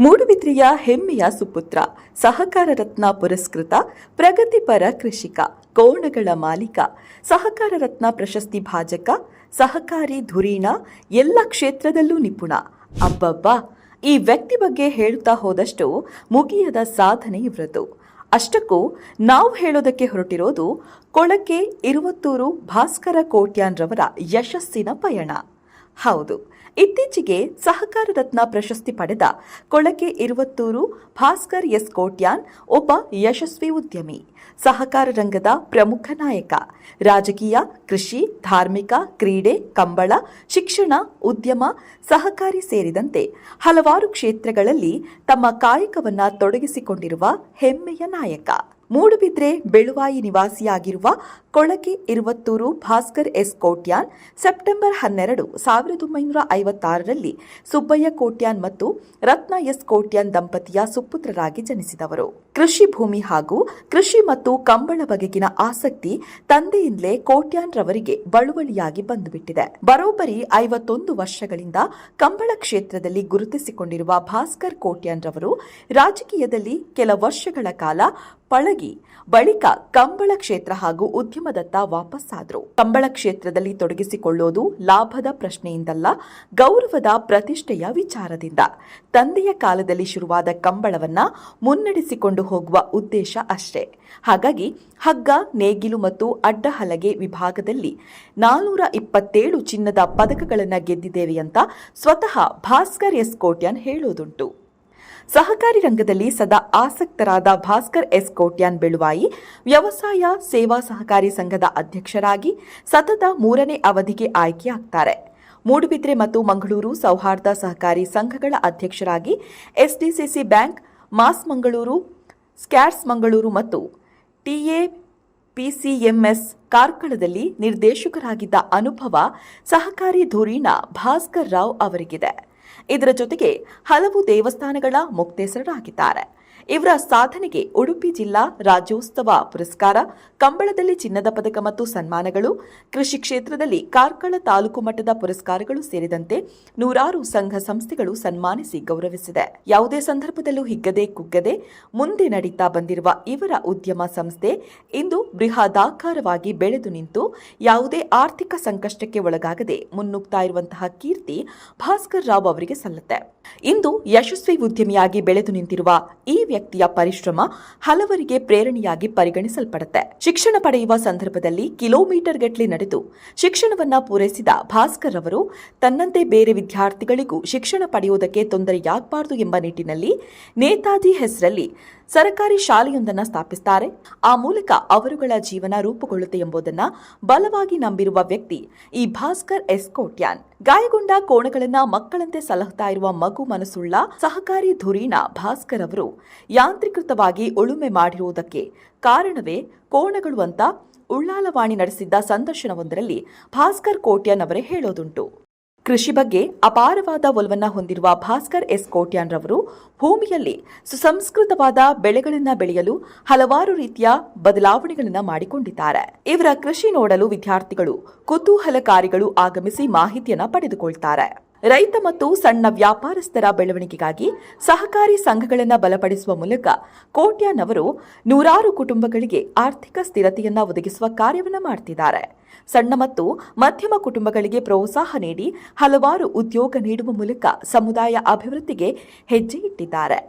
ಮೂಡುಬಿದ್ರೆಯ ಹೆಮ್ಮೆಯ ಸುಪುತ್ರ, ಸಹಕಾರ ರತ್ನ ಪುರಸ್ಕೃತ, ಪ್ರಗತಿಪರ ಕೃಷಿಕ, ಕೋಣಗಳ ಮಾಲೀಕ, ಸಹಕಾರ ರತ್ನ ಪ್ರಶಸ್ತಿ ಭಾಜಕ, ಸಹಕಾರಿ ಧುರೀಣ, ಎಲ್ಲ ಕ್ಷೇತ್ರದಲ್ಲೂ ನಿಪುಣ. ಅಬ್ಬಬ್ಬಾ! ಈ ವ್ಯಕ್ತಿ ಬಗ್ಗೆ ಹೇಳುತ್ತಾ ಹೋದಷ್ಟು ಮುಗಿಯದ ಸಾಧನೆ ಇವರದು ಅಷ್ಟಕ್ಕೂ ನಾವು ಹೇಳೋದಕ್ಕೆ ಹೊರಟಿರೋದು ಕೊಳಕೆ, ಇರುವತ್ತೂರು ಭಾಸ್ಕರ ಕೋಟ್ಯಾನ್ರವರ ಯಶಸ್ಸಿನ ಪಯಣ. ಹೌದು. ಇತ್ತೀಚೆಗೆ ಸಹಕಾರ ರತ್ನ ಪ್ರಶಸ್ತಿ ಪಡೆದ ಕೊಳಕೆ ಇರುವತ್ತೂರು ಭಾಸ್ಕರ್ ಎಸ್ ಕೋಟ್ಯಾನ್ ಒಬ್ಬ ಯಶಸ್ವಿ ಉದ್ಯಮಿ. ಸಹಕಾರ ರಂಗದ ಪ್ರಮುಖ ನಾಯಕ. ರಾಜಕೀಯ, ಕೃಷಿ, ಧಾರ್ಮಿಕ, ಕ್ರೀಡೆ, ಕಂಬಳ, ಶಿಕ್ಷಣ, ಉದ್ಯಮ, ಸಹಕಾರಿ ಸೇರಿದಂತೆ ಹಲವಾರು ಕ್ಷೇತ್ರಗಳಲ್ಲಿ ತಮ್ಮ ಕಾಯಕವನ್ನು ತೊಡಗಿಸಿಕೊಂಡಿರುವ ಹೆಮ್ಮೆಯ ನಾಯಕ. ಮೂಡುಬಿದ್ರೆ ಬೆಳುವಾಯಿ ನಿವಾಸಿಯಾಗಿರುವ ಕೊಳಕೆ ಇರುವತ್ತೂರು ಭಾಸ್ಕರ್ ಎಸ್ ಕೋಟ್ಯಾನ್ ಸೆಪ್ಟೆಂಬರ್ ಹನ್ನೆರಡು ಸಾವಿರದ ಒಂಬೈನೂರ ಐವತ್ತಾರರಲ್ಲಿ ಸುಬ್ಬಯ್ಯ ಕೋಟ್ಯಾನ್ ಮತ್ತು ರತ್ನ ಎಸ್ ಕೋಟ್ಯಾನ್ ದಂಪತಿಯ ಸುಪುತ್ರರಾಗಿ ಜನಿಸಿದವರು. ಕೃಷಿ ಭೂಮಿ ಹಾಗೂ ಕೃಷಿ ಮತ್ತು ಕಂಬಳ ಬಗೆಗಿನ ಆಸಕ್ತಿ ತಂದೆಯಿಂದಲೇ ಕೋಟ್ಯಾನ್ ರವರಿಗೆ ಬಳುವಳಿಯಾಗಿ ಬಂದುಬಿಟ್ಟಿದೆ. ಬರೋಬ್ಬರಿ ಐವತ್ತೊಂದು ವರ್ಷಗಳಿಂದ ಕಂಬಳ ಕ್ಷೇತ್ರದಲ್ಲಿ ಗುರುತಿಸಿಕೊಂಡಿರುವ ಭಾಸ್ಕರ್ ಕೋಟ್ಯಾನ್ ರವರು ರಾಜಕೀಯದಲ್ಲಿ ಕೆಲ ವರ್ಷಗಳ ಕಾಲ ಪಳಗಿ ಬಳಿಕ ಕಂಬಳ ಕ್ಷೇತ್ರ ಹಾಗೂ ಉದ್ಯಮದತ್ತ ವಾಪಸ್ಸಾದರು ಕಂಬಳ ಕ್ಷೇತ್ರದಲ್ಲಿ ತೊಡಗಿಸಿಕೊಳ್ಳೋದು ಲಾಭದ ಪ್ರಶ್ನೆಯಿಂದಲ್ಲ, ಗೌರವದ ಪ್ರತಿಷ್ಠೆಯ ವಿಚಾರದಿಂದ. ತಂದೆಯ ಕಾಲದಲ್ಲಿ ಶುರುವಾದ ಕಂಬಳವನ್ನ ಮುನ್ನಡೆಸಿಕೊಂಡು ಹೋಗುವ ಉದ್ದೇಶ ಅಷ್ಟೇ. ಹಾಗಾಗಿ ಹಗ್ಗ, ನೇಗಿಲು ಮತ್ತು ಅಡ್ಡಹಲಗೆ ವಿಭಾಗದಲ್ಲಿ ನಾನೂರ ಇಪ್ಪತ್ತೇಳು ಚಿನ್ನದ ಪದಕಗಳನ್ನು ಗೆದ್ದಿದ್ದೇವೆ ಅಂತ ಸ್ವತಃ ಭಾಸ್ಕರ್ ಎಸ್ ಕೋಟ್ಯಾನ್ ಹೇಳೋದುಂಟು. ಸಹಕಾರಿ ರಂಗದಲ್ಲಿ ಸದಾ ಆಸಕ್ತರಾದ ಭಾಸ್ಕರ್ ಎಸ್ ಕೋಟ್ಯಾನ್ ಬೆಳುವಾಯಿ, ವ್ಯವಸಾಯ ಸೇವಾ ಸಹಕಾರಿ ಸಂಘದ ಅಧ್ಯಕ್ಷರಾಗಿ ಸತತ ಮೂರನೇ ಅವಧಿಗೆ ಆಯ್ಕೆಯಾಗ್ತಾರೆ. ಮೂಡುಬಿದ್ರೆ ಮತ್ತು ಮಂಗಳೂರು ಸೌಹಾರ್ದ ಸಹಕಾರಿ ಸಂಘಗಳ ಅಧ್ಯಕ್ಷರಾಗಿ ಎಸ್ಡಿಸಿಸಿ ಬ್ಯಾಂಕ್ ಮಾಸ್ ಮಂಗಳೂರು ಸ್ಕ್ಯಾಟ್ಸ್ ಮಂಗಳೂರು ಮತ್ತು ಟಿಎ ಪಿಸಿಎಂಎಸ್ ಕಾರ್ಕಳದಲ್ಲಿ ನಿರ್ದೇಶಕರಾಗಿದ್ದ ಅನುಭವ ಸಹಕಾರಿ ಧುರೀಣ ಭಾಸ್ಕರ್ ರಾವ್ ಅವರಿಗಿದೆ. ಇದರ ಜೊತೆಗೆ ಹಲವು ದೇವಸ್ಥಾನಗಳ ಮುಕ್ತೇಸರರಾಗಿದ್ದಾರೆ. ಇವರ ಸಾಧನೆಗೆ ಉಡುಪಿ ಜಿಲ್ಲಾ ರಾಜ್ಯೋತ್ಸವ ಪುರಸ್ಕಾರ, ಕಂಬಳದಲ್ಲಿ ಚಿನ್ನದ ಪದಕ ಮತ್ತು ಸನ್ಮಾನಗಳು, ಕೃಷಿ ಕ್ಷೇತ್ರದಲ್ಲಿ ಕಾರ್ಕಳ ತಾಲೂಕು ಮಟ್ಟದ ಪುರಸ್ಕಾರಗಳು ಸೇರಿದಂತೆ ನೂರಾರು ಸಂಘ ಸಂಸ್ಥೆಗಳು ಸನ್ಮಾನಿಸಿ ಗೌರವಿಸಿದೆ. ಯಾವುದೇ ಸಂದರ್ಭದಲ್ಲೂ ಹಿಗ್ಗದೆ ಕುಗ್ಗದೆ ಮುಂದೆ ನಡೀತಾ ಬಂದಿರುವ ಇವರ ಉದ್ಯಮ ಸಂಸ್ಥೆ ಇಂದು ಬೃಹದಾಕಾರವಾಗಿ ಬೆಳೆದು ನಿಂತು ಯಾವುದೇ ಆರ್ಥಿಕ ಸಂಕಷ್ಟಕ್ಕೆ ಒಳಗಾಗದೆ ಮುನ್ನುಗ್ತಾ ಇರುವಂತಹ ಕೀರ್ತಿ ಭಾಸ್ಕರ್ ರಾವ್ ಅವರಿಗೆ ಸಲ್ಲುತ್ತೆ. ಇಂದು ಯಶಸ್ವಿ ಉದ್ಯಮಿಯಾಗಿ ಬೆಳೆದು ನಿಂತಿರುವ ಈ ವ್ಯಕ್ತಿಯ ಪರಿಶ್ರಮ ಹಲವರಿಗೆ ಪ್ರೇರಣೆಯಾಗಿ ಪರಿಗಣಿಸಲ್ಪಡುತ್ತೆ. ಶಿಕ್ಷಣ ಪಡೆಯುವ ಸಂದರ್ಭದಲ್ಲಿ ಕಿಲೋಮೀಟರ್ ಗಟ್ಟಲೆ ನಡೆದು ಶಿಕ್ಷಣವನ್ನ ಪೂರೈಸಿದ ಭಾಸ್ಕರ್ ಅವರು, ತನ್ನಂತೆ ಬೇರೆ ವಿದ್ಯಾರ್ಥಿಗಳಿಗೂ ಶಿಕ್ಷಣ ಪಡೆಯುವುದಕ್ಕೆ ತೊಂದರೆಯಾಗಬಾರದು ಎಂಬ ನಿಟ್ಟಿನಲ್ಲಿ ನೇತಾಜಿ ಹೆಸರಲ್ಲಿ ಸರಕಾರಿ ಶಾಲೆಯೊಂದನ್ನು ಸ್ಥಾಪಿಸುತ್ತಾರೆ ಆ ಮೂಲಕ ಅವರುಗಳ ಜೀವನ ರೂಪುಗೊಳ್ಳುತ್ತೆ ಎಂಬುದನ್ನ ಬಲವಾಗಿ ನಂಬಿರುವ ವ್ಯಕ್ತಿ ಈ ಭಾಸ್ಕರ್ ಎಸ್ ಕೋಟ್ಯಾನ್ ಗಾಯಗೊಂಡ ಕೋಣಗಳನ್ನ ಮಕ್ಕಳಂತೆ ಸಲಹುತ್ತಾ ಇರುವ ಮಗು ಮನಸ್ಸುಳ್ಳ ಸಹಕಾರಿ ಧುರೀಣ ಭಾಸ್ಕರ್ ಅವರು ಯಾಂತ್ರೀಕೃತವಾಗಿ ಉಳುಮೆ ಮಾಡಿರುವುದಕ್ಕೆ ಕಾರಣವೇ ಕೋಣಗಳು ಅಂತ ಉಳ್ಳಾಲವಾಣಿ ನಡೆಸಿದ್ದ ಸಂದರ್ಶನವೊಂದರಲ್ಲಿ ಭಾಸ್ಕರ್ ಕೋಟ್ಯಾನ್ ಅವರೇ ಹೇಳೋದುಂಟು. ಕೃಷಿ ಬಗ್ಗೆ ಅಪಾರವಾದ ಒಲವನ್ನ ಹೊಂದಿರುವ ಭಾಸ್ಕರ್ ಎಸ್ ಕೋಟ್ಯಾನ್ ರವರು ಭೂಮಿಯಲ್ಲಿ ಸುಸಂಸ್ಕೃತವಾದ ಬೆಳೆಗಳನ್ನು ಬೆಳೆಯಲು ಹಲವಾರು ರೀತಿಯ ಬದಲಾವಣೆಗಳನ್ನು ಮಾಡಿಕೊಂಡಿದ್ದಾರೆ. ಇವರ ಕೃಷಿ ನೋಡಲು ವಿದ್ಯಾರ್ಥಿಗಳು ಕುತೂಹಲಕಾರಿಗಳು ಆಗಮಿಸಿ ಮಾಹಿತಿಯನ್ನು ಪಡೆದುಕೊಳ್ತಾರೆ. ರೈತ ಮತ್ತು ಸಣ್ಣ ವ್ಯಾಪಾರಸ್ಥರ ಬೆಳವಣಿಗೆಗಾಗಿ ಸಹಕಾರಿ ಸಂಘಗಳನ್ನು ಬಲಪಡಿಸುವ ಮೂಲಕ ಕೋಟ್ಯಾನ್ ಅವರು ನೂರಾರು ಕುಟುಂಬಗಳಿಗೆ ಆರ್ಥಿಕ ಸ್ಥಿರತೆಯನ್ನು ಒದಗಿಸುವ ಕಾರ್ಯವನ್ನು ಮಾಡ್ತಿದ್ದಾರೆ. ಸಣ್ಣ ಮತ್ತು ಮಧ್ಯಮ ಕುಟುಂಬಗಳಿಗೆ ಪ್ರೋತ್ಸಾಹ ನೀಡಿ ಹಲವಾರು ಉದ್ಯೋಗ ನೀಡುವ ಮೂಲಕ ಸಮುದಾಯ ಅಭಿವೃದ್ಧಿಗೆ ಹೆಜ್ಜೆ ಇಟ್ಟಿದ್ದಾರೆ.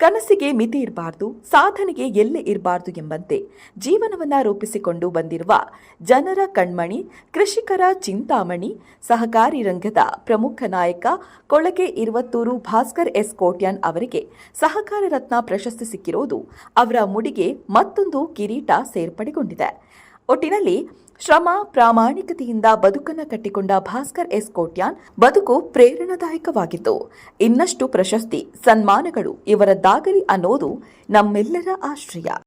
ಕನಸಿಗೆ ಮಿತಿ ಇರಬಾರ್ದು, ಸಾಧನೆಗೆ ಎಲ್ಲೇ ಇರಬಾರ್ದು ಎಂಬಂತೆ ಜೀವನವನ್ನ ರೂಪಿಸಿಕೊಂಡು ಬಂದಿರುವ ಜನರ ಕಣ್ಮಣಿ, ಕೃಷಿಕರ ಚಿಂತಾಮಣಿ, ಸಹಕಾರಿ ರಂಗದ ಪ್ರಮುಖ ನಾಯಕ ಕೊಳಗೆ ಇರುವತ್ತೂರು ಭಾಸ್ಕರ್ ಎಸ್ ಕೋಟ್ಯಾನ್ ಅವರಿಗೆ ಸಹಕಾರ ರತ್ನ ಪ್ರಶಸ್ತಿ ಸಿಕ್ಕಿರೋದು ಅವರ ಮುಡಿಗೆ ಮತ್ತೊಂದು ಕಿರೀಟ ಸೇರ್ಪಡೆಗೊಂಡಿದೆ. ಒಟ್ಟಿನಲ್ಲಿ ಶ್ರಮ, ಪ್ರಾಮಾಣಿಕತೆಯಿಂದ ಬದುಕನ್ನ ಕಟ್ಟಿಕೊಂಡ ಭಾಸ್ಕರ್ ಎಸ್. ಕೋಟ್ಯಾನ್ ಬದುಕು ಪ್ರೇರಣಾದಾಯಕವಾಗಿತ್ತು. ಇನ್ನಷ್ಟು ಪ್ರಶಸ್ತಿ, ಸನ್ಮಾನಗಳು ಇವರದ್ದಾಗಲಿ ಅನ್ನೋದು ನಮ್ಮೆಲ್ಲರ ಆಶ್ರಯ.